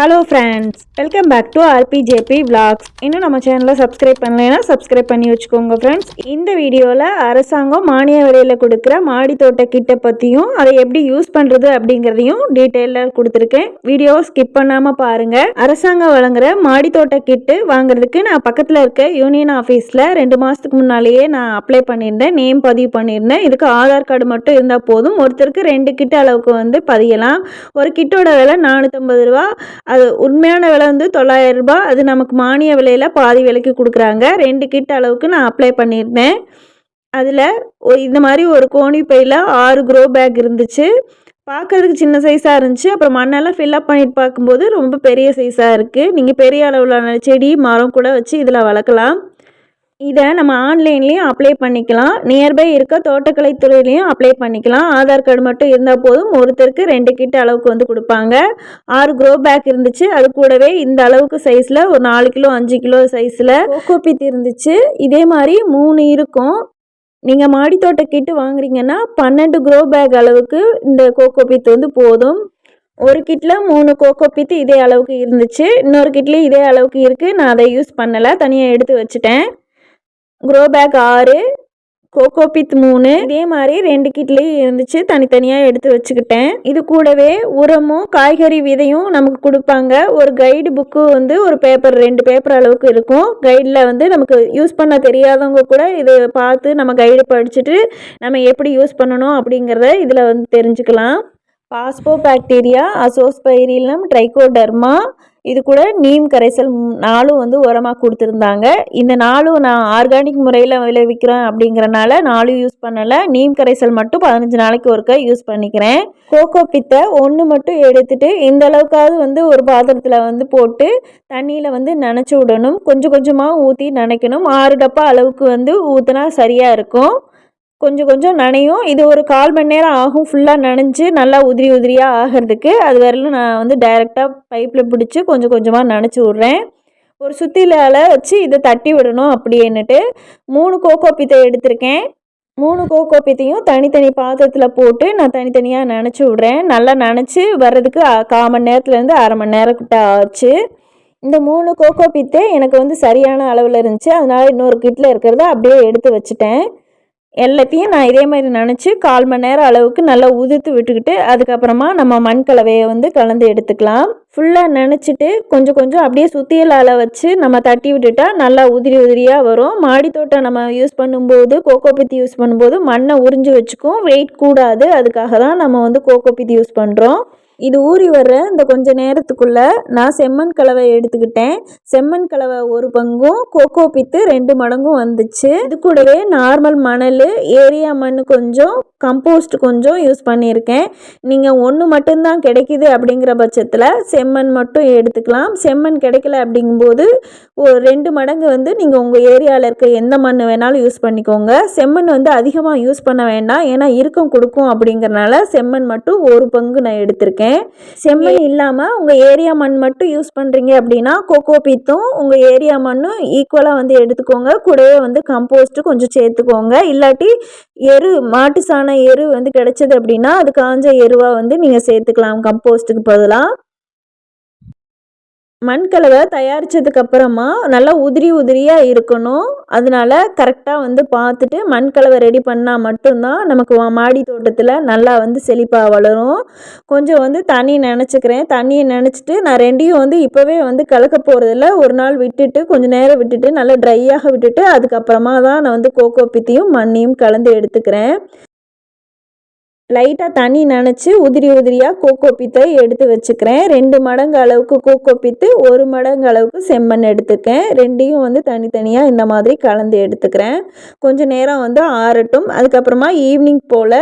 Hello friends welcome back to RPJB vlogs இன்னும் நம்ம சேனலை சப்ஸ்கிரைப் பண்ணலைன்னா சப்ஸ்கிரைப் பண்ணி வச்சுக்கோங்க ஃப்ரெண்ட்ஸ் இந்த வீடியோவில் அரசாங்கம் மானிய விலையில் கொடுக்குற மாடி தோட்ட கிட்ட பற்றியும் அதை எப்படி யூஸ் பண்ணுறது அப்படிங்கிறதையும் டீட்டெயிலாக கொடுத்துருக்கேன். வீடியோவை ஸ்கிப் பண்ணாமல் பாருங்கள் அரசாங்கம் வழங்குற மாடி தோட்ட கிட்டு வாங்குறதுக்கு நான் பக்கத்தில் இருக்க யூனியன் ஆஃபீஸில் ரெண்டு மாதத்துக்கு முன்னாலேயே நான் அப்ளை பண்ணியிருந்தேன். நேம் பதிவு பண்ணியிருந்தேன். இதுக்கு ஆதார் கார்டு மட்டும் இருந்தால் போதும். ஒருத்தருக்கு ரெண்டு கிட்ட அளவுக்கு வந்து பதியலாம். ஒரு கிட்டோட விலை நானூற்றம்பது ரூபா அது உண்மையான விலை வந்து தொள்ளாயிரம் ரூபாய். அது நமக்கு மானிய விலையில் பாதி விலைக்கு கொடுக்குறாங்க. ரெண்டு கிட் அளவுக்கு நான் அப்ளை பண்ணியிருந்தேன். அதில் இந்த மாதிரி ஒரு கோணி பையில் ஆறு க்ரோ பேக் இருந்துச்சு. பார்க்கறதுக்கு சின்ன சைஸாக இருந்துச்சு. அப்புறம் மண்ணெல்லாம் ஃபில்லப் பண்ணிட்டு பார்க்கும்போது ரொம்ப பெரிய சைஸாக இருக்குது நீங்கள் பெரிய அளவிலான செடி மரம் கூட வச்சு இதில் வளர்க்கலாம். இதை நம்ம ஆன்லைன்லேயும் அப்ளை பண்ணிக்கலாம். நியர்பை இருக்க தோட்டக்கலை துறையிலையும் அப்ளை பண்ணிக்கலாம். ஆதார் கார்டு மட்டும் இருந்தால் போதும். ஒருத்தருக்கு ரெண்டு கிட்ட அளவுக்கு வந்து கொடுப்பாங்க. ஆறு க்ரோ பேக் இருந்துச்சு. அது கூடவே இந்த அளவுக்கு சைஸில் ஒரு நாலு கிலோ அஞ்சு கிலோ சைஸில் கோகோபித் இருந்துச்சு. இதே மாதிரி மூணு இருக்கும். நீங்கள் மாடித்தோட்ட கிட்டு வாங்குறீங்கன்னா பன்னெண்டு க்ரோ பேக் அளவுக்கு இந்த கோகோ பித் வந்து போதும். ஒரு கிட்டில் மூணு கோகோ பித்து இதே அளவுக்கு இருந்துச்சு. இன்னொரு கிட்லேயும் இதே அளவுக்கு இருக்குது நான் அதை யூஸ் பண்ணலை. தனியாக எடுத்து வச்சுட்டேன். க்ரோ பேக் ஆறு கோகோபித் மூணு. இதே மாதிரி ரெண்டு கிட்லேயும் இருந்துச்சு. தனித்தனியாக எடுத்து வச்சுக்கிட்டேன். இது கூடவே உரமும் காய்கறி விதையும் நமக்கு கொடுப்பாங்க. ஒரு கைடு புக்கு வந்து ஒரு பேப்பர் ரெண்டு பேப்பர் அளவுக்கு இருக்கும். கைடில் வந்து நமக்கு யூஸ் பண்ண தெரியாதவங்க கூட இதை பார்த்து நம்ம கைடு படிச்சுட்டு நம்ம எப்படி யூஸ் பண்ணணும் அப்படிங்கிறத இதில் வந்து தெரிஞ்சுக்கலாம். பாஸ்போ பாக்டீரியா அசோஸ்பைரிலம் ட்ரைகோடர்மா இது கூட நீம் கரைசல் நாளும் நாலும் வந்து உரமாக கொடுத்துருந்தாங்க. இந்த நாலும் நான் ஆர்கானிக் முறையில் விளைவிக்கிறேன் அப்படிங்கிறனால நாலும் யூஸ் பண்ணலை. நீம் கரைசல் மட்டும் பதினஞ்சு நாளைக்கு ஒருக்கா யூஸ் பண்ணிக்கிறேன். கோகோ பித்தை ஒன்று மட்டும் எடுத்துட்டு இந்த அளவுக்காவது வந்து ஒரு பாத்திரத்தில் வந்து போட்டு தண்ணியில் வந்து நனைச்சி விடணும். கொஞ்சம் கொஞ்சமாக ஊற்றி நனைக்கணும். ஆறு டப்பா அளவுக்கு வந்து ஊற்றினா சரியாக இருக்கும். கொஞ்சம் கொஞ்சம் நனையும். இது ஒரு கால் மணி நேரம் ஆகும். ஃபுல்லாக நனைஞ்சு நல்லா உதிரி உதிரியாக ஆகிறதுக்கு. அது வரையிலும் நான் வந்து டைரெக்டாக பைப்பில் பிடிச்சி கொஞ்சம் கொஞ்சமாக நனைச்சி விட்றேன். ஒரு சுத்திலால் வச்சு இதை தட்டி விடணும் அப்படின்னுட்டு மூணு கோகோ பித்தை எடுத்திருக்கேன். மூணு கோகோ பித்தையும் தனித்தனி பாத்திரத்தில் போட்டு நான் தனித்தனியாக நனைச்சி விட்றேன். நல்லா நினச்சி வர்றதுக்கு கால் மணி நேரத்துலேருந்து அரை மணி நேரம் கிட்ட ஆச்சு. இந்த மூணு கோகோ பித்தே எனக்கு வந்து சரியான அளவில் இருந்துச்சு. அதனால் இன்னொரு கிட்டில் இருக்கிறத அப்படியே எடுத்து வச்சுட்டேன். எல்லாத்தையும் நான் இதே மாதிரி நினச்சி கால் மணி நேரம் அளவுக்கு நல்லா உதிர்த்து விட்டுக்கிட்டு அதுக்கப்புறமா நம்ம மண் கலவையை வந்து கலந்து எடுத்துக்கலாம். ஃபுல்லாக நினச்சிட்டு கொஞ்சம் கொஞ்சம் அப்படியே சுத்தியலால் வச்சு நம்ம தட்டி விட்டுட்டா நல்லா உதிரி உதிரியாக வரும். மாடித்தோட்டம் நம்ம யூஸ் பண்ணும்போது கோகோ பித்தி யூஸ் பண்ணும்போது மண்ணை உறிஞ்சு வச்சுக்கும். வெயிட் கூடாது. அதுக்காக தான் நம்ம வந்து கோகோ பித்தி யூஸ் பண்ணுறோம் இது ஊறி வர்ற இந்த கொஞ்ச நேரத்துக்குள்ள நான் செம்மண் கலவை எடுத்துக்கிட்டேன். செம்மண் கலவை ஒரு பங்கும் கோகோ பித்து ரெண்டு மடங்கும் வந்துச்சு. இது கூடவே நார்மல் மணல் ஏரியா மண் கொஞ்சம் கம்போஸ்ட் கொஞ்சம் யூஸ் பண்ணியிருக்கேன். நீங்கள் ஒன்று மட்டும்தான் கிடைக்குது அப்படிங்கிற பட்சத்தில் செம்மண் மட்டும் எடுத்துக்கலாம். செம்மண் கிடைக்கல அப்படிங்கும்போது ஒரு ரெண்டு மடங்கு வந்து நீங்கள் உங்கள் ஏரியாவில் இருக்க எந்த மண் வேணாலும் யூஸ் பண்ணிக்கோங்க. செம்மண் வந்து அதிகமாக யூஸ் பண்ண வேண்டாம். ஏன்னா இறுக்கம் கொடுக்கும் அப்படிங்கிறனால செம்மண் மட்டும் ஒரு பங்கு நான் எடுத்திருக்கேன். செம்மண் இல்லாமல் உங்கள் ஏரியா மண் மட்டும் யூஸ் பண்ணுறீங்க அப்படின்னா கோகோ பீத்தும் உங்கள் ஏரியா மண்ணும் ஈக்குவலாக வந்து எடுத்துக்கோங்க. கூடவே வந்து கம்போஸ்ட்டு கொஞ்சம் சேர்த்துக்கோங்க. இல்லாட்டி எரு மாட்டு சாண எரு வந்து கிடைச்சது அப்படின்னா அது காஞ்ச எருவாக வந்து நீங்கள் சேர்த்துக்கலாம். கம்போஸ்ட்டுக்கு பதிலாக மண்கலவை தயாரித்ததுக்கு அப்புறமா நல்லா உதிரி உதிரியாக இருக்கணும். அதனால கரெக்டாக வந்து பார்த்துட்டு மண்கலவை ரெடி பண்ணால் மட்டும்தான் நமக்கு வா- மாடி தோட்டத்தில் நல்லா வந்து செழிப்பாக வளரும். கொஞ்சம் வந்து தண்ணி நினச்சிக்கிறேன். தண்ணியை நினச்சிட்டு நான் ரெண்டையும் வந்து இப்போவே வந்து கலக்க போகிறதில்ல ஒரு நாள் விட்டுட்டு கொஞ்சம் நேரம் விட்டுட்டு நல்லா ட்ரையாக விட்டுட்டு அதுக்கப்புறமா தான் நான் வந்து கோகோ பித்தியும் மண்ணையும் கலந்து எடுத்துக்கிறேன். லைட்டாக தண்ணி நனைச்சி உதிரி உதிரியாக கோகோ பித்தை எடுத்து வச்சுக்கிறேன். ரெண்டு மடங்கு அளவுக்கு கோகோ பித்து ஒரு மடங்கு அளவுக்கு செம்மண் எடுத்துக்கேன் ரெண்டையும் வந்து தனித்தனியாக இந்த மாதிரி கலந்து எடுத்துக்கிறேன். கொஞ்சம் நேரம் வந்து ஆறட்டும். அதுக்கப்புறமா ஈவினிங் போல்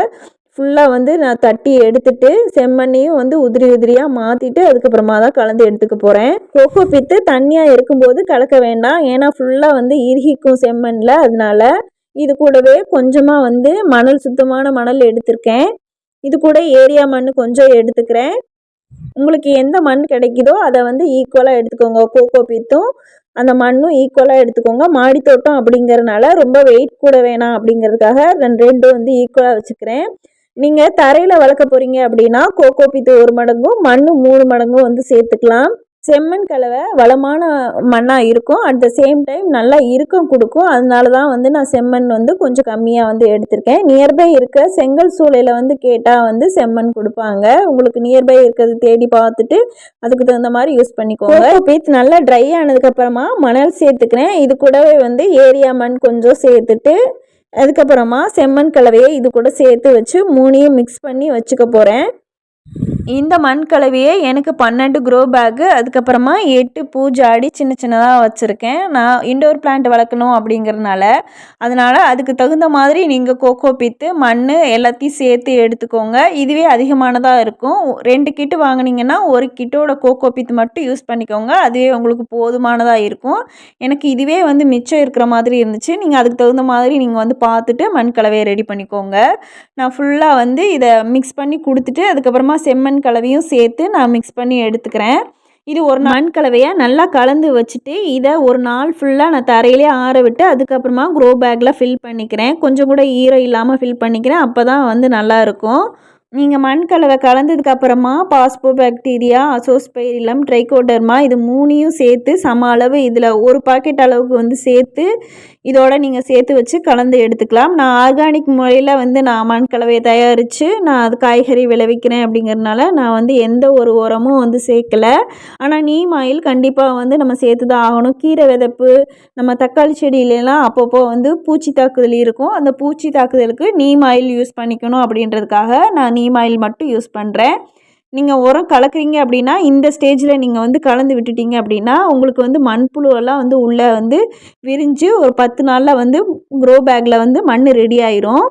ஃபுல்லாக வந்து நான் தட்டி எடுத்துட்டு செம்மண்ணையும் வந்து உதிரி உதிரியாக மாற்றிட்டு அதுக்கப்புறமா தான் கலந்து எடுத்துக்க போகிறேன் கோகோ பித்து தண்ணியாக இருக்கும்போது கலக்க வேண்டாம். ஏன்னா ஃபுல்லாக வந்து இறுகிக்கும் செம்மண்ணில் அதனால இது கூடவே கொஞ்சமாக வந்து மணல் சுத்தமான மணல் எடுத்திருக்கேன். இது கூட ஏரியா மண் கொஞ்சம் எடுத்துக்கிறேன். உங்களுக்கு எந்த மண் கிடைக்குதோ அதை வந்து ஈக்குவலாக எடுத்துக்கோங்க. கோகோ பீத்தும் அந்த மண்ணும் ஈக்குவலாக எடுத்துக்கோங்க. மாடி தோட்டம் அப்படிங்கறனால ரொம்ப வெயிட் கூட வேணாம் அப்படிங்கிறதுக்காக ரெண்டு ரெண்டும் வந்து ஈக்குவலாக வச்சுக்கிறேன். நீங்கள் தரையில் வளர்க்க போகிறீங்க அப்படின்னா கோகோ பீத்து ஒரு மடங்கும் மண் மூணு மடங்கும் வந்து சேர்த்துக்கலாம். செம்மண் கலவை வளமான மண்ணாக இருக்கும். அட் த சேம் டைம் நல்லா இறுக்கம் கொடுக்கும். அதனால தான் வந்து நான் செம்மண் வந்து கொஞ்சம் கம்மியாக வந்து எடுத்திருக்கேன். நியர்பை இருக்க செங்கல் சூளையில் வந்து கேட்டால் வந்து செம்மண் கொடுப்பாங்க. உங்களுக்கு நியர்பை இருக்கிறது தேடி பார்த்துட்டு அதுக்கு தகுந்த மாதிரி யூஸ் பண்ணிக்கோங்க. பீத் நல்லா ட்ரை ஆனதுக்கப்புறமா மணல் சேர்த்துக்கிறேன். இது கூடவே வந்து ஏரியா மண் கொஞ்சம் சேர்த்துட்டு அதுக்கப்புறமா செம்மண் கலவையை இது கூட சேர்த்து வச்சு மூணையும் மிக்ஸ் பண்ணி வச்சுக்க போகிறேன் இந்த மண் கலவையே எனக்கு பன்னெண்டு க்ரோ பேக்கு அதுக்கப்புறமா எட்டு பூஜாடி சின்ன சின்னதாக வச்சுருக்கேன். நான் இண்டோர் பிளான்ட் வளர்க்கணும் அப்படிங்கிறதுனால அதனால் அதுக்கு தகுந்த மாதிரி நீங்கள் கோகோ பித்து மண் எல்லாத்தையும் சேர்த்து எடுத்துக்கோங்க. இதுவே அதிகமானதாக இருக்கும். ரெண்டு கிட்டு வாங்கினீங்கன்னா ஒரு கிட்டோட கோகோ பித்து மட்டும் யூஸ் பண்ணிக்கோங்க. அதுவே உங்களுக்கு போதுமானதாக இருக்கும். எனக்கு இதுவே வந்து மிச்சம் இருக்கிற மாதிரி இருந்துச்சு. நீங்கள் அதுக்கு தகுந்த மாதிரி நீங்கள் வந்து பார்த்துட்டு மண் கலவையை ரெடி பண்ணிக்கோங்க. நான் ஃபுல்லாக வந்து இதை மிக்ஸ் பண்ணி கொடுத்துட்டு அதுக்கப்புறமா செம்மண் கலவையும் சேர்த்து நான் மிக்ஸ் பண்ணி எடுத்துக்கிறேன். இது ஒரு மண் கலவையை? நல்லா கலந்து வச்சுட்டு இதை ஒரு நாள் ஃபுல்லாக நான் தரையிலே ஆற விட்டு அதுக்கப்புறமா க்ரோ பேக்கில் ஃபில் பண்ணிக்கிறேன். கொஞ்சம் கூட ஈரம் இல்லாமல் ஃபில் பண்ணிக்கிறேன். அப்போ தான் வந்து நல்லாயிருக்கும் நீங்கள் மண் கலவை கலந்ததுக்கப்புறமா பாஸ்போ பாக்டீரியா அசோஸ்பைரிலம் ட்ரைகோடர்மா இது மூணையும் சேர்த்து சம அளவு இதில் ஒரு பாக்கெட் அளவுக்கு வந்து சேர்த்து இதோட நீங்கள் சேர்த்து வச்சு கலந்து எடுத்துக்கலாம். நான் ஆர்கானிக் முறையில் வந்து நான் மண் கலவையை தயாரித்து நான் அது காய்கறி விளைவிக்கிறேன் அப்படிங்கிறதுனால நான் வந்து எந்த ஒரு உரமும் வந்து சேர்க்கலை. ஆனால் நீம் ஆயில் கண்டிப்பாக வந்து நம்ம சேர்த்து தான் ஆகணும். கீரை விதப்பு நம்ம தக்காளி செடியிலலாம் அப்பப்போ வந்து பூச்சி தாக்குதல் இருக்கும். அந்த பூச்சி தாக்குதலுக்கு நீம் ஆயில் யூஸ் பண்ணிக்கணும் அப்படின்றதுக்காக நான் நீம் ஆயில் மட்டும் யூஸ் பண்ணுறேன் நீங்கள் உரம் கலக்குறீங்க அப்படின்னா இந்த ஸ்டேஜில் நீங்கள் வந்து கலந்து விட்டுட்டீங்க அப்படின்னா உங்களுக்கு வந்து மண்புழுவெல்லாம் வந்து உள்ளே வந்து விரிஞ்சு ஒரு பத்து நாளில் வந்து க்ரோ பேக்கில் வந்து மண் ரெடி ஆயிரும்.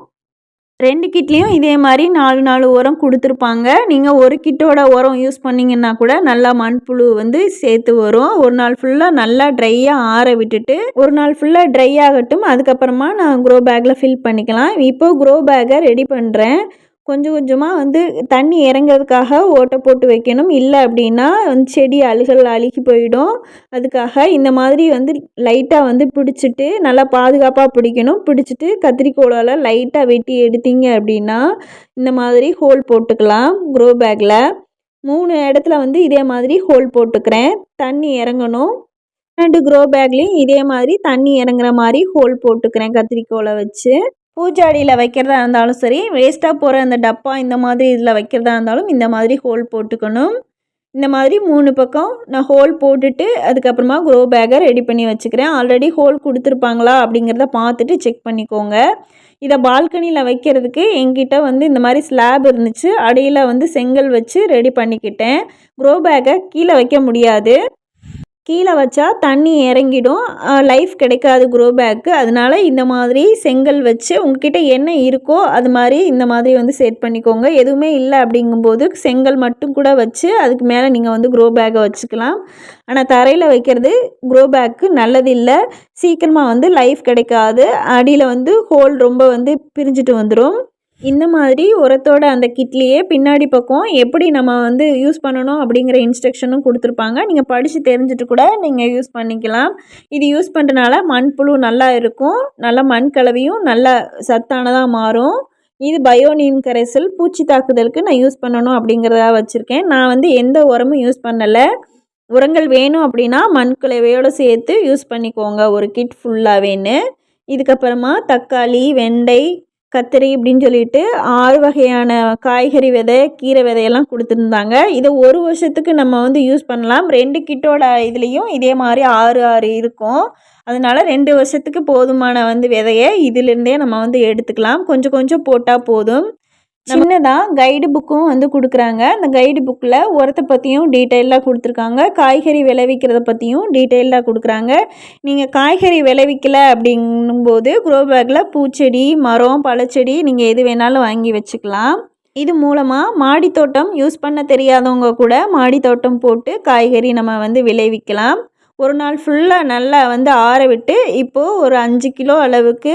ரெண்டு கிட்லேயும் இதே மாதிரி நாலு நாலு உரம் கொடுத்துருப்பாங்க. நீங்கள் ஒரு கிட்டோட உரம் யூஸ் பண்ணிங்கன்னா கூட நல்லா மண்புழு வந்து சேர்த்து வரும். ஒரு நாள் ஃபுல்லாக நல்லா ட்ரையாக ஆற விட்டுட்டு ஒரு நாள் ஃபுல்லாக ட்ரை ஆகட்டும். அதுக்கப்புறமா நான் க்ரோ பேக்கில் ஃபில் பண்ணிக்கலாம். இப்போது க்ரோ பேக்கை ரெடி பண்ணுறேன் கொஞ்சம் கொஞ்சமாக வந்து தண்ணி இறங்கிறதுக்காக ஓட்டை போட்டு வைக்கணும். இல்லை அப்படின்னா வந்து செடி அழுகல் அழுகி போயிடும். அதுக்காக இந்த மாதிரி வந்து லைட்டாக வந்து பிடிச்சிட்டு நல்லா பாதுகாப்பாக பிடிக்கணும். பிடிச்சிட்டு கத்திரிக்கோளால் லைட்டாக வெட்டி எடுத்தீங்க அப்படின்னா இந்த மாதிரி ஹோல் போட்டுக்கலாம் க்ரோ பேக்கில் மூணு இடத்துல வந்து இதே மாதிரி ஹோல் போட்டுக்கிறேன். தண்ணி இறங்கணும். ரெண்டு க்ரோ பேக்லேயும் இதே மாதிரி தண்ணி இறங்குற மாதிரி ஹோல் போட்டுக்கிறேன் கத்திரிக்கோலை வச்சு. பூஜாடியில் வைக்கிறதா இருந்தாலும் சரி வேஸ்ட்டாக போகிற அந்த டப்பா இந்த மாதிரி இதில் வைக்கிறதா இருந்தாலும் இந்த மாதிரி ஹோல் போட்டுக்கணும். இந்த மாதிரி மூணு பக்கம் நான் ஹோல் போட்டுட்டு அதுக்கப்புறமா க்ரோ பேக்கை ரெடி பண்ணி வச்சுக்கிறேன். ஆல்ரெடி ஹோல் கொடுத்துருப்பாங்களா அப்படிங்கிறத பார்த்துட்டு செக் பண்ணிக்கோங்க. இதை பால்கனியில் வைக்கிறதுக்கு எங்கிட்ட வந்து இந்த மாதிரி ஸ்லாப் இருந்துச்சு. அடியில் வந்து செங்கல் வச்சு ரெடி பண்ணிக்கிட்டேன். க்ரோ பேக்கை கீழே வைக்க முடியாது. கீழே வச்சா தண்ணி இறங்கிடும். லைஃப் கிடைக்காது க்ரோ பேக்கு அதனால் இந்த மாதிரி செங்கல் வச்சு உங்ககிட்ட என்ன இருக்கோ அது மாதிரி இந்த மாதிரி வந்து செட் பண்ணிக்கோங்க. எதுவுமே இல்லை அப்படிங்கும்போது செங்கல் மட்டும் கூட வச்சு அதுக்கு மேலே நீங்கள் வந்து க்ரோ பேக்கை வச்சுக்கலாம். ஆனால் தரையில் வைக்கிறது க்ரோ பேக்கு நல்லதில்லை சீக்கிரமாக வந்து லைஃப் கிடைக்காது. அடியில் வந்து ஹோல் ரொம்ப வந்து பிரிஞ்சுட்டு வந்துடும் இந்த மாதிரி உரத்தோட அந்த கிட்லேயே பின்னாடி பக்கம் எப்படி நம்ம வந்து யூஸ் பண்ணணும் அப்படிங்கிற இன்ஸ்ட்ரக்ஷனும் கொடுத்துருப்பாங்க. நீங்கள் படித்து தெரிஞ்சுட்டு கூட நீங்கள் யூஸ் பண்ணிக்கலாம். இது யூஸ் பண்ணுறனால மண்புழு நல்லா இருக்கும். நல்லா மண் கலவையும் நல்லா சத்தானதாக மாறும். இது பயோனின் கரைசல் பூச்சி தாக்குதலுக்கு நான் யூஸ் பண்ணணும் அப்படிங்கிறதா வச்சுருக்கேன். நான் வந்து எந்த உரமும் யூஸ் பண்ணலை. உரங்கள் வேணும் அப்படின்னா மண் கலவையோடு சேர்த்து யூஸ் பண்ணிக்கோங்க ஒரு கிட் ஃபுல்லாகவேன்னு இதுக்கப்புறமா தக்காளி வெண்டை கத்திரி அப்படின்னு சொல்லிட்டு ஆறு வகையான காய்கறி விதை கீரை விதையெல்லாம் கொடுத்துருந்தாங்க. இதை ஒரு வருஷத்துக்கு நம்ம வந்து யூஸ் பண்ணலாம். ரெண்டு கிட்டோட இதுலேயும் இதே மாதிரி ஆறு ஆறு இருக்கும். அதனால் ரெண்டு வருஷத்துக்கு போதுமான வந்து விதையை இதிலேருந்தே நம்ம வந்து எடுத்துக்கலாம். கொஞ்சம் கொஞ்சம் போட்டால் போதும். சின்னதாக கைடு புக்கும் வந்து கொடுக்குறாங்க. அந்த கைடு புக்கில் உரத்தை பற்றியும் டீட்டெயிலாக கொடுத்துருக்காங்க. காய்கறி விளைவிக்கிறத பற்றியும் டீட்டெயிலாக கொடுக்குறாங்க. நீங்கள் காய்கறி விளைவிக்கலை அப்படிங்கும்போது குரோ பேக்கில் பூச்செடி மரம் பழச்செடி நீங்கள் எது வேணாலும் வாங்கி வச்சுக்கலாம். இது மூலமாக மாடி தோட்டம் யூஸ் பண்ண தெரியாதவங்க கூட மாடித்தோட்டம் போட்டு காய்கறி நம்ம வந்து விளைவிக்கலாம். ஒரு நாள் ஃபுல்லாக நல்லா வந்து ஆற விட்டு இப்போது ஒரு அஞ்சு கிலோ அளவுக்கு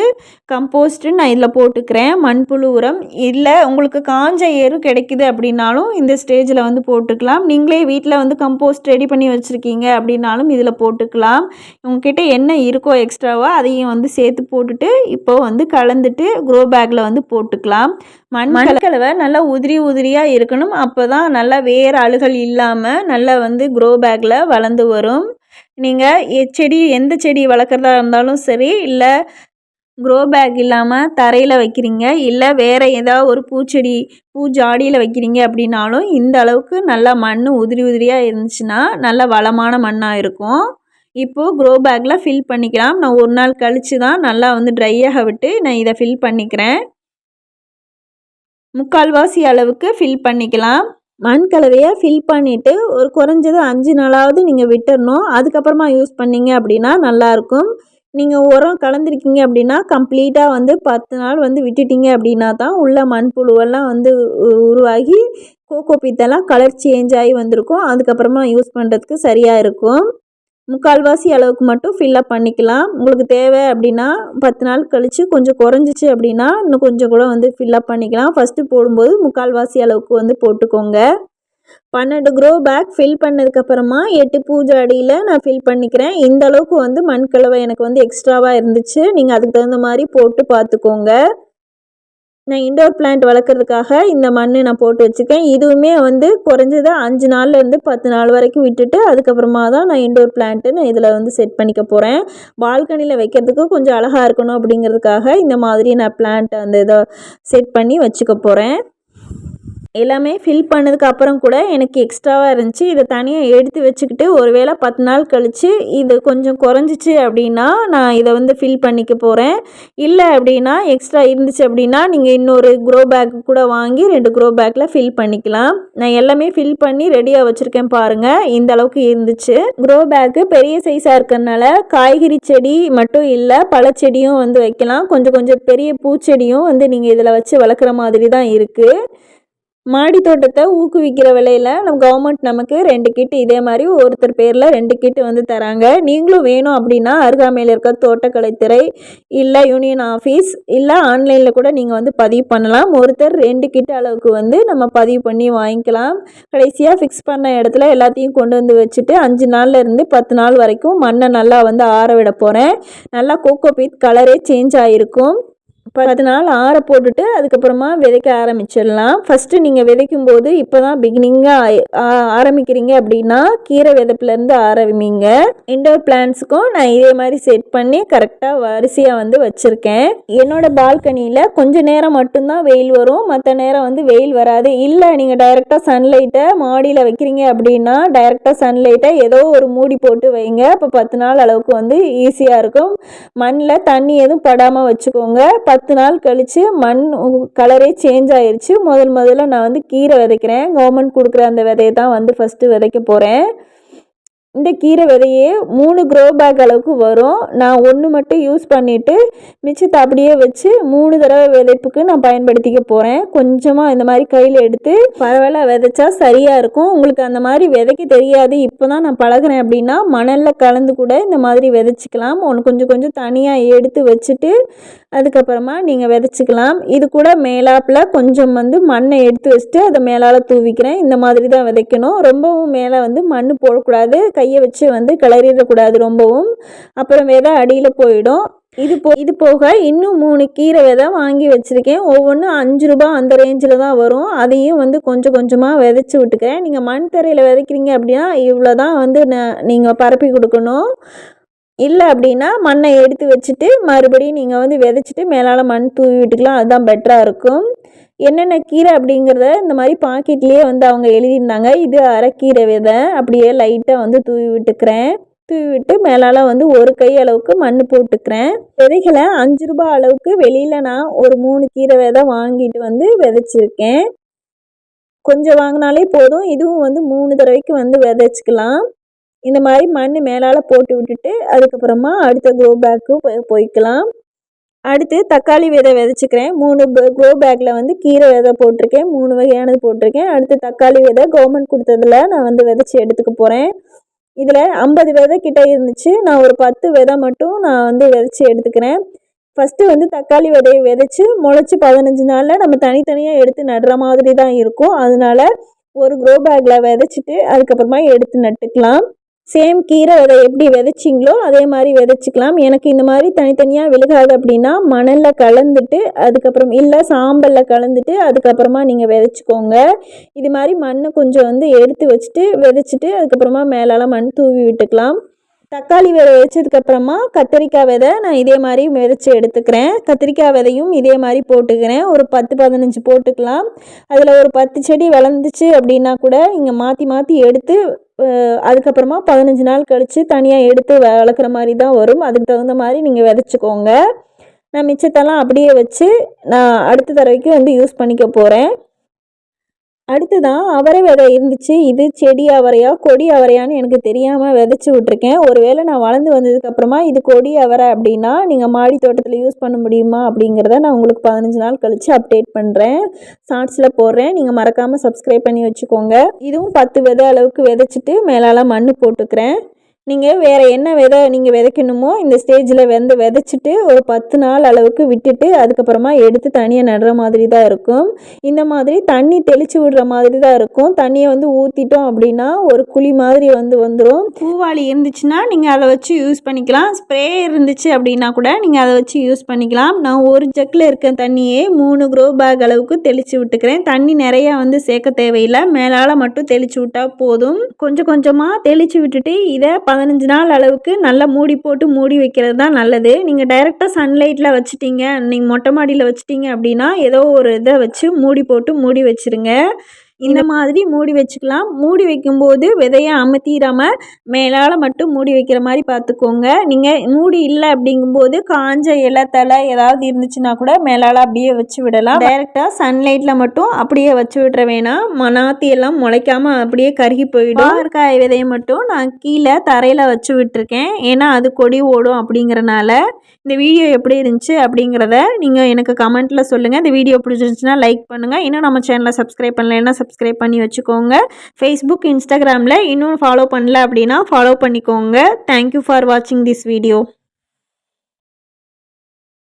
கம்போஸ்ட்டு நான் இதில் போட்டுக்கிறேன். மண்புழு உரம். இல்லை உங்களுக்கு காஞ்ச எரு கிடைக்குது அப்படின்னாலும் இந்த ஸ்டேஜில் வந்து போட்டுக்கலாம். நீங்களே வீட்டில் வந்து கம்போஸ்ட் ரெடி பண்ணி வச்சுருக்கீங்க அப்படின்னாலும் இதில் போட்டுக்கலாம். உங்ககிட்ட என்ன இருக்கோ எக்ஸ்ட்ராவோ அதையும் வந்து சேர்த்து போட்டுட்டு இப்போது வந்து கலந்துட்டு க்ரோ பேக்கில் வந்து போட்டுக்கலாம். மண் மண்கலவை நல்லா உதிரி உதிரியாக இருக்கணும். அப்போ தான் நல்லா வேறு அழுகல் இல்லாமல் நல்லா வந்து க்ரோ பேக்கில் வளர்ந்து வரும். நீங்கள் செடி எந்த செடி வளர்க்குறதா இருந்தாலும் சரி இல்லை க்ரோ பேக் இல்லாமல் தரையில் வைக்கிறீங்க இல்லை வேறு ஏதாவது ஒரு பூச்செடி பூ ஜாடியில் வைக்கிறீங்க அப்படின்னாலும் இந்த அளவுக்கு நல்லா மண் உதிரி உதிரியாக இருந்துச்சுன்னா நல்ல வளமான மண்ணாக இருக்கும். இப்போது க்ரோ பேக்கில் ஃபில் பண்ணிக்கலாம். நான் ஒரு நாள் கழித்து தான் நல்லா வந்து ட்ரையாக விட்டு நான் இதை ஃபில் பண்ணிக்கிறேன். முக்கால்வாசி அளவுக்கு ஃபில் பண்ணிக்கலாம். மண் கலவையை ஃபில் பண்ணிவிட்டு ஒரு குறைஞ்சது அஞ்சு நாளாவது நீங்கள் விட்டுடணும் அதுக்கப்புறமா யூஸ் பண்ணிங்க அப்படின்னா நல்லாயிருக்கும் நீங்கள் உரம் கலந்துருக்கீங்க அப்படின்னா கம்ப்ளீட்டாக வந்து பத்து நாள் வந்து விட்டுட்டீங்க அப்படின்னா தான் உள்ள மண்புழுவெல்லாம் வந்து உருவாகி கோகோ பித்தெல்லாம் கலர் சேஞ்ச் ஆகி வந்திருக்கும். அதுக்கப்புறமா யூஸ் பண்ணுறதுக்கு சரியாக இருக்கும். முக்கால்வாசி அளவுக்கு மட்டும் ஃபில்லப் பண்ணிக்கலாம். உங்களுக்கு தேவை அப்படின்னா பத்து நாள் கழித்து கொஞ்சம் குறைஞ்சிச்சு அப்படின்னா இன்னும் கொஞ்சம் கூட வந்து ஃபில்லப் பண்ணிக்கலாம். ஃபஸ்ட்டு போடும்போது முக்கால்வாசி அளவுக்கு வந்து போட்டுக்கோங்க. பன்னெண்டு க்ரோ பேக் ஃபில் பண்ணதுக்கப்புறமா எட்டு பூஜை அடியில் நான் ஃபில் பண்ணிக்கிறேன். இந்த அளவுக்கு வந்து மண்கலவை எனக்கு வந்து எக்ஸ்ட்ராவாக இருந்துச்சு. நீங்கள் அதுக்கு தகுந்த மாதிரி போட்டு பார்த்துக்கோங்க. நான் இண்டோர் பிளான்ட் வளர்க்குறதுக்காக இந்த மண் நான் போட்டு வச்சுருக்கேன். இதுவுமே வந்து குறைஞ்சது அஞ்சு நாள்லேருந்து பத்து நாள் வரைக்கும் விட்டுட்டு அதுக்கப்புறமா தான் நான் இண்டோர் பிளான்ட்டு நான் இதில் வந்து செட் பண்ணிக்க போகிறேன் பால்கனியில் வைக்கிறதுக்கு கொஞ்சம் அழகாக இருக்கணும் அப்படிங்கிறதுக்காக இந்த மாதிரி நான் பிளான்ட் அந்த இதை செட் பண்ணி வச்சுக்க போகிறேன் எல்லாமே ஃபில் பண்ணதுக்கு அப்புறம் கூட எனக்கு எக்ஸ்ட்ராவாக இருந்துச்சு. இதை தனியாக எடுத்து வச்சுக்கிட்டு ஒரு வேளை பத்து நாள் கழித்து இது கொஞ்சம் குறைஞ்சிச்சு அப்படின்னா நான் இதை வந்து ஃபில் பண்ணிக்க போகிறேன் இல்லை அப்படின்னா எக்ஸ்ட்ரா இருந்துச்சு அப்படின்னா நீங்கள் இன்னொரு க்ரோ பேக் கூட வாங்கி ரெண்டு க்ரோ பேக்கில் ஃபில் பண்ணிக்கலாம். நான் எல்லாமே ஃபில் பண்ணி ரெடியாக வச்சுருக்கேன் பாருங்கள் இந்த அளவுக்கு இருந்துச்சு. க்ரோ பேக்கு பெரிய சைஸாக இருக்கிறதுனால காய்கறி செடி மட்டும் இல்லை பழச்செடியும் வந்து வைக்கலாம். கொஞ்சம் கொஞ்சம் பெரிய பூச்செடியும் வந்து நீங்கள் இதில் வச்சு வளர்க்குற மாதிரி தான் இருக்குது மாடி தோட்டத்தை ஊக்குவிக்கிற விலையில் நம்ம கவர்மெண்ட் நமக்கு ரெண்டு கிட்டு இதே மாதிரி ஒருத்தர் பேரில் ரெண்டு கிட்டு வந்து தராங்க. நீங்களும் வேணும் அப்படின்னா அருகாமையில் இருக்க தோட்டக்கலைத்துறை இல்லை யூனியன் ஆஃபீஸ் இல்லை ஆன்லைனில் கூட நீங்கள் வந்து பதிவு பண்ணலாம். ஒருத்தர் ரெண்டு கிட்டு அளவுக்கு வந்து நம்ம பதிவு பண்ணி வாங்கிக்கலாம். கடைசியாக ஃபிக்ஸ் பண்ண இடத்துல எல்லாத்தையும் கொண்டு வந்து வச்சுட்டு அஞ்சு நாள்லேருந்து பத்து நாள் வரைக்கும் மண்ணை நல்லா வந்து ஆற விட போகிறேன் நல்லா கோகோ பீத் கலரே சேஞ்ச் ஆகிருக்கும் பத்து நாள் ஆற போட்டுட்டு அதுக்கப்புறமா விதைக்க ஆரம்பிச்சிடலாம். ஃபஸ்ட்டு நீங்கள் விதைக்கும் போது இப்போ தான் பிகினிங்காக ஆரம்பிக்கிறீங்க அப்படின்னா கீரை விதப்புலேருந்து ஆரம்பிங்க. இன்டோர் பிளான்ஸுக்கும் நான் இதே மாதிரி செட் பண்ணி கரெக்டாக வரிசையாக வந்து வச்சுருக்கேன். என்னோடய பால்கனியில் கொஞ்சம் நேரம் மட்டும்தான் வெயில் வரும். மற்ற நேரம் வந்து வெயில் வராது. இல்லை நீங்கள் டைரெக்டாக சன்லைட்டை மாடியில் வைக்கிறீங்க அப்படின்னா டைரெக்டாக சன்லைட்டை ஏதோ ஒரு மூடி போட்டு வைங்க. அப்போ பத்து நாள் அளவுக்கு வந்து ஈஸியாக இருக்கும். மண்ணில் தண்ணி எதுவும் படாமல் வச்சுக்கோங்க. பத்து பத்து நாள் கழித்து மண் கலரே சேஞ்ச் ஆயிடுச்சு முதல் முதல்ல நான் வந்து கீரை விதைக்கிறேன். கவர்மெண்ட் கொடுக்குற அந்த விதையை தான் வந்து ஃபஸ்ட்டு விதைக்க போகிறேன் இந்த கீரை விதையே மூணு க்ரோ பேக் அளவுக்கு வரும். நான் ஒன்று மட்டும் யூஸ் பண்ணிவிட்டு மிச்சத்தை அப்படியே வச்சு மூணு தடவை விதைப்புக்கு நான் பயன்படுத்திக்க போகிறேன் கொஞ்சமாக இந்த மாதிரி கையில் எடுத்து பரவாயில்ல விதைச்சா சரியாக இருக்கும். உங்களுக்கு அந்த மாதிரி விதைக்க தெரியாது. இப்போ தான் நான் பழகிறேன் அப்படின்னா மணலில் கலந்து கூட இந்த மாதிரி விதைச்சிக்கலாம். ஒன்று கொஞ்சம் கொஞ்சம் தனியாக எடுத்து வச்சுட்டு அதுக்கப்புறமா நீங்கள் விதைச்சிக்கலாம். இது கூட மேலாப்பில் கொஞ்சம் வந்து மண்ணை எடுத்து வச்சுட்டு அதை மேலால் தூவிக்கிறேன். இந்த மாதிரி தான் விதைக்கணும். ரொம்பவும் மேலே வந்து மண் போடக்கூடாது. கையை வச்சு வந்து கிளறிடக்கூடாது ரொம்பவும். அப்புறம் விதை அடியில் போயிடும். இது போ இது போக இன்னும் மூணு கீரை விதை வாங்கி வச்சுருக்கேன். ஒவ்வொன்றும் அஞ்சு ரூபா அந்த ரேஞ்சில் தான் வரும். அதையும் வந்து கொஞ்சம் கொஞ்சமாக விதைச்சி விட்டுக்கிறேன். நீங்கள் மண் தரையில் விதைக்கிறீங்க அப்படின்னா இவ்வளோ தான் வந்து நீங்கள் பரப்பி கொடுக்கணும். இல்லை அப்படின்னா மண்ணை எடுத்து வச்சுட்டு மறுபடியும் நீங்கள் வந்து விதைச்சிட்டு மேலால் மண் தூவி விட்டுக்கலாம். அதுதான் பெட்டராக இருக்கும். என்னென்ன கீரை அப்படிங்கிறத இந்த மாதிரி பாக்கெட்லேயே வந்து அவங்க எழுதியிருந்தாங்க. இது அரைக்கீரை விதை. அப்படியே லைட்டாக வந்து தூவி விட்டுக்கிறேன். தூவி விட்டு மேலால் வந்து ஒரு கை அளவுக்கு மண் போட்டுக்கிறேன். விதைகளை அஞ்சு ரூபா அளவுக்கு வெளியில் நான் ஒரு மூணு கீரை விதை வாங்கிட்டு வந்து விதைச்சிருக்கேன். கொஞ்சம் வாங்கினாலே போதும். இதுவும் வந்து மூணு தடவைக்கு வந்து விதைச்சிக்கலாம். இந்த மாதிரி மண் மேலால் போட்டு விட்டுட்டு அதுக்கப்புறமா அடுத்த க்ரோ பேக்கு போய்க்கலாம். அடுத்து தக்காளி விதை விதைச்சிக்கிறேன். மூணு க்ரோ பேக்கில் வந்து கீரை விதை போட்டிருக்கேன். மூணு வகையானது போட்டிருக்கேன். அடுத்து தக்காளி விதை கவர்மெண்ட் கொடுத்ததில் நான் வந்து விதைச்சி எடுத்துக்க போகிறேன் இதில் ஐம்பது விதை கிட்டே இருந்துச்சு. நான் ஒரு பத்து விதை மட்டும் நான் வந்து விதைச்சி எடுத்துக்கிறேன். ஃபஸ்ட்டு வந்து தக்காளி விதையை விதைச்சி முளைச்சி பதினஞ்சு நாளில் நம்ம தனித்தனியாக எடுத்து நடுற மாதிரி தான் இருக்கும். அதனால் ஒரு க்ரோ பேக்கில் விதைச்சிட்டு அதுக்கப்புறமா எடுத்து நட்டுக்கலாம். சேம் கீரை விதை எப்படி விதைச்சிங்களோ அதே மாதிரி விதைச்சிக்கலாம். எனக்கு இந்த மாதிரி தனித்தனியாக விழுகாது அப்படின்னா மணலில் கலந்துட்டு அதுக்கப்புறம் இல்லை சாம்பலில் கலந்துட்டு அதுக்கப்புறமா நீங்கள் விதைச்சிக்கோங்க. இது மாதிரி மண்ணை கொஞ்சம் வந்து எடுத்து வச்சுட்டு விதைச்சிட்டு அதுக்கப்புறமா மேலால் மண் தூவி விட்டுக்கலாம். தக்காளி விதை வச்சதுக்கப்புறமா கத்திரிக்காய் விதை நான் இதே மாதிரி விதைச்சி எடுத்துக்கிறேன். கத்திரிக்காய் விதையும் இதே மாதிரி போட்டுக்கிறேன். ஒரு பத்து பதினஞ்சு போட்டுக்கலாம். அதில் ஒரு பத்து செடி வளர்ந்துச்சு அப்படின்னா கூட நீங்கள் மாற்றி மாற்றி எடுத்து அதுக்கப்புறமா பதினஞ்சு நாள் கழித்து தனியாக எடுத்து வளர்க்குற மாதிரி தான் வரும். அதுக்கு தகுந்த மாதிரி நீங்கள் விதைச்சிக்கோங்க. நான் மிச்சத்தெல்லாம் அப்படியே வச்சு நான் அடுத்த தடவைக்கு வந்து யூஸ் பண்ணிக்க போகிறேன் அடுத்ததான் அவரை விதை இருந்துச்சு. இது செடி அவரையா கொடி அவரையான்னு எனக்கு தெரியாமல் விதைச்சி விட்ருக்கேன் ஒருவேளை நான் வளர்ந்து வந்ததுக்கப்புறமா இது கொடி அவரை அப்படின்னா நீங்கள் மாடி தோட்டத்தில் யூஸ் பண்ண முடியுமா அப்படிங்கிறத நான் உங்களுக்கு பதினஞ்சு நாள் கழித்து அப்டேட் பண்ணுறேன் ஷார்ட்ஸில் போடுறேன். நீங்கள் மறக்காமல் சப்ஸ்கிரைப் பண்ணி வச்சுக்கோங்க. இதுவும் பத்து விதை அளவுக்கு விதைச்சிட்டு மேலால் மண் போட்டுக்கிறேன். நீங்கள் வேறு என்ன விதை நீங்கள் விதைக்கணுமோ இந்த ஸ்டேஜில் வந்து விதைச்சிட்டு ஒரு பத்து நாள் அளவுக்கு விட்டுட்டு அதுக்கப்புறமா எடுத்து தனியாக நடுற மாதிரி தான் இருக்கும். இந்த மாதிரி தண்ணி தெளித்து விடுற மாதிரி தான் இருக்கும். தண்ணியை வந்து ஊற்றிட்டோம் அப்படின்னா ஒரு குழி மாதிரி வந்து வந்துடும் பூவாளி இருந்துச்சுன்னா நீங்கள் அதை வச்சு யூஸ் பண்ணிக்கலாம். ஸ்ப்ரே இருந்துச்சு அப்படின்னா கூட நீங்கள் அதை வச்சு யூஸ் பண்ணிக்கலாம். நான் ஒரு ஜக்கில் இருக்க தண்ணியே மூணு க்ரோ பேக் அளவுக்கு தெளித்து விட்டுக்கிறேன். தண்ணி நிறையா வந்து சேர்க்க தேவையில்லை. மேலால் மட்டும் தெளித்து விட்டால் போதும். கொஞ்சம் கொஞ்சமாக தெளித்து விட்டுட்டு இதை பதினஞ்சு நாள் அளவுக்கு நல்லா மூடி போட்டு மூடி வைக்கிறது தான் நல்லது. நீங்கள் டைரெக்டாக சன்லைட்டில் வச்சுட்டீங்க நீங்கள் மொட்டை மாடியில் வச்சுட்டீங்க அப்படின்னா ஏதோ ஒரு இதை வச்சு மூடி போட்டு மூடி வச்சுருங்க. இந்த மாதிரி மூடி வச்சுக்கலாம். மூடி வைக்கும்போது விதையை அமுத்திடாமல் மேலால் மட்டும் மூடி வைக்கிற மாதிரி பார்த்துக்கோங்க. நீங்கள் மூடி இல்லை அப்படிங்கும்போது காஞ்ச இலை தலை ஏதாவது இருந்துச்சுன்னா கூட மேலால் அப்படியே வச்சு விடலாம். டைரெக்டாக சன்லைட்டில் மட்டும் அப்படியே வச்சு விட்ற வேணாம். மனாத்தி எல்லாம் முளைக்காமல் அப்படியே கருகி போயிடும். பாகற்காய் விதையை மட்டும் நான் கீழே தரையில் வச்சு விட்டுருக்கேன். ஏன்னா அது கொடி ஓடும் அப்படிங்கிறனால. இந்த வீடியோ எப்படி இருந்துச்சு அப்படிங்கிறத நீங்கள் எனக்கு கமெண்ட்டில் சொல்லுங்கள் இந்த வீடியோ பிடிச்சிருந்துச்சுன்னா லைக் பண்ணுங்கள் இன்னும் நம்ம சேனலை சப்ஸ்கிரைப் பண்ணலைன்னா சப்ஸ்கிரைப் பண்ணி வச்சுக்கோங்க. ஃபேஸ்புக் இன்ஸ்டாகிராமில் இன்னும் ஃபாலோ பண்ணல அப்படின்னா ஃபாலோ பண்ணிக்கோங்க. தேங்க்யூ ஃபார் வாட்சிங் திஸ் வீடியோ